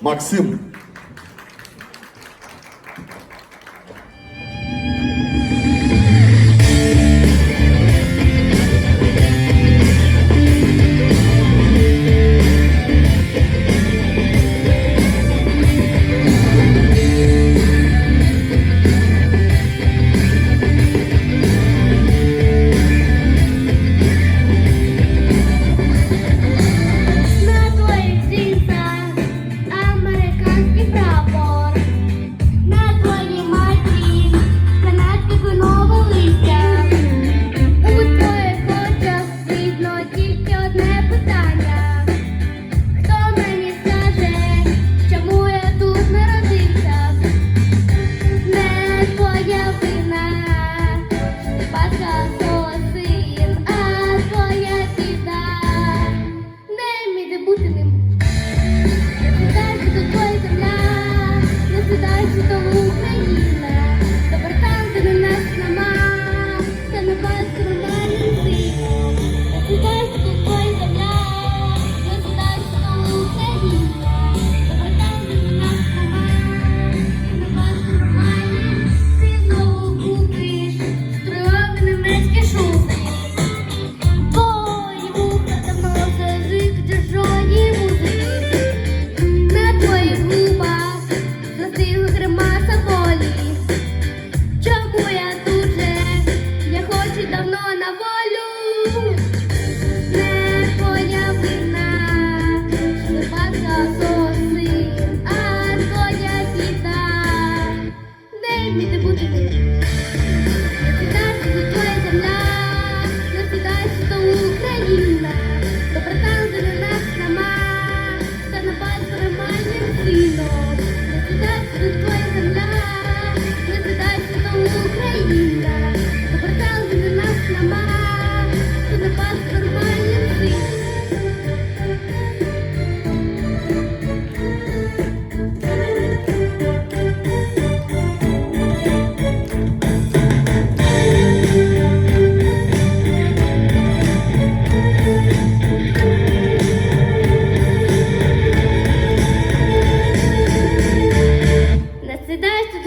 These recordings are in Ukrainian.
Максим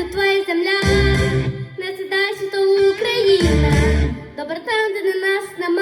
це твоя земля, не найсвятайся то Україна, добре там, де на нас немає.